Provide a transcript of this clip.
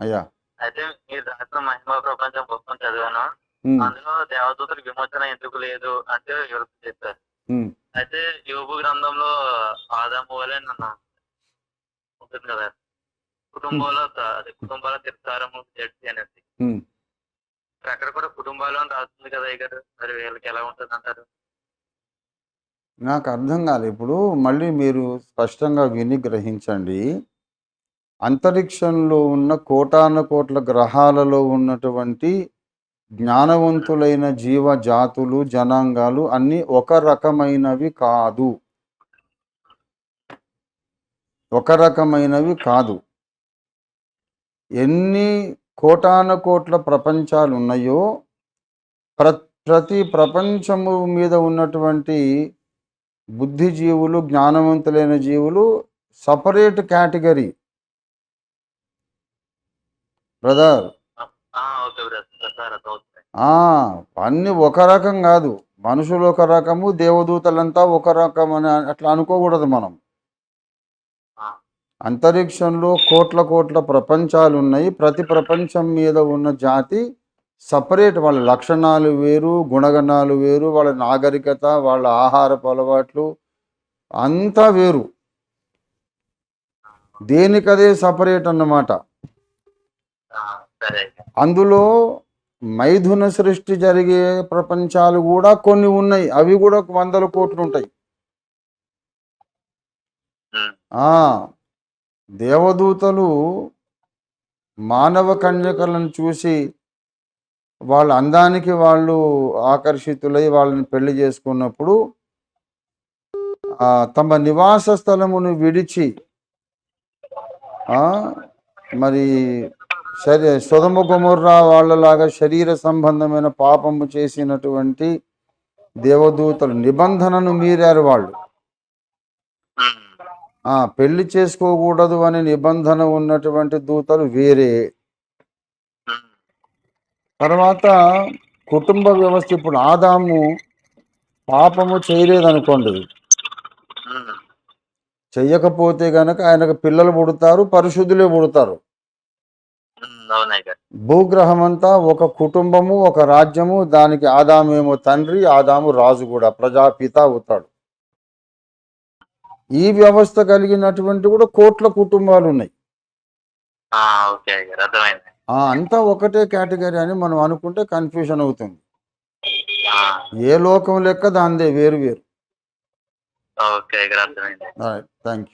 అయ్యా. అయితే మీరు రాసిన మహిమ ప్రపంచం పుస్తకం చదివాను. అందులో దేవదూతలకు విమోచన ఎందుకు లేదు అంటే వివరించి చెప్పారు? అయితే యోగు గ్రంథంలో ఆదాము వలె నన్ను ఉంటుంది కదా? కుటుంబంలో అది కుటుంబాల తిరస్కారము జడ్జి అనేది. అక్కడ కూడా కుటుంబాలు అని రాస్తుంది కదా ఇక్కడ మరి వీళ్ళకి ఎలా ఉంటుంది అంటారు? నాకు అర్థం కాలేదు ఇప్పుడు మళ్ళీ మీరు స్పష్టంగా విని గ్రహించండి. అంతరిక్షంలో ఉన్న కోటాన కోట్ల గ్రహాలలో ఉన్నటువంటి జ్ఞానవంతులైన జీవ జాతులు జనాంగాలు అన్నీ ఒక రకమైనవి కాదు. ఒక రకమైనవి కాదు. ఎన్ని కోటాన కోట్ల ప్రపంచాలు ఉన్నాయో ప్ర ప్రతి ప్రపంచము మీద ఉన్నటువంటి బుద్ధిజీవులు జ్ఞానవంతులైన జీవులు సపరేట్ కేటగిరీ. బ్రదర్. అన్ని ఒక రకం కాదు. మనుషులు ఒక రకము దేవదూతలంతా ఒక రకం అని అట్లా అనుకోకూడదు మనం. అంతరిక్షంలో కోట్ల కోట్ల ప్రపంచాలు ఉన్నాయి ప్రతి ప్రపంచం మీద ఉన్న జాతి సపరేట్. వాళ్ళ లక్షణాలు వేరు గుణగణాలు వేరు వాళ్ళ నాగరికత వాళ్ళ ఆహారపు అలవాట్లు అంతా వేరు. దేనికదే సపరేట్ అన్నమాట. అందులో మైథున సృష్టి జరిగే ప్రపంచాలు కూడా కొన్ని ఉన్నాయి. అవి కూడా వందల కోట్లు ఉంటాయి. ఆ దేవదూతలు మానవ కన్యకలను చూసి వాళ్ళ అందానికి వాళ్ళు ఆకర్షితులై వాళ్ళని పెళ్ళి చేసుకున్నప్పుడు తమ నివాస స్థలమును విడిచి ఆ, మరి శరీ సుధమ గుమర్రా వాళ్ళలాగా శరీర సంబంధమైన పాపము చేసినటువంటి దేవదూతలు నిబంధనను మీరారు వాళ్ళు. ఆ పెళ్ళి చేసుకోకూడదు అనే నిబంధన ఉన్నటువంటి దూతలు వేరే. తర్వాత కుటుంబ వ్యవస్థ ఇప్పుడు ఆదాము పాపము చేయలేదనుకోండి. చెయ్యకపోతే గనక ఆయనకు పిల్లలు పుడతారు పరిశుద్ధులే పుడతారు. భూగ్రహం అంతా ఒక కుటుంబము ఒక రాజ్యము దానికి ఆదామేమో తండ్రి ఆదాము రాజు కూడా ప్రజాపిత అవుతాడు ఈ వ్యవస్థ కలిగినటువంటి కూడా కోట్ల కుటుంబాలు ఉన్నాయి అంతా ఒకటే కేటగిరీ అని మనం అనుకుంటే కన్ఫ్యూజన్ అవుతుంది. ఏ లోకం లెక్క దాందే వేరు వేరు. Thank you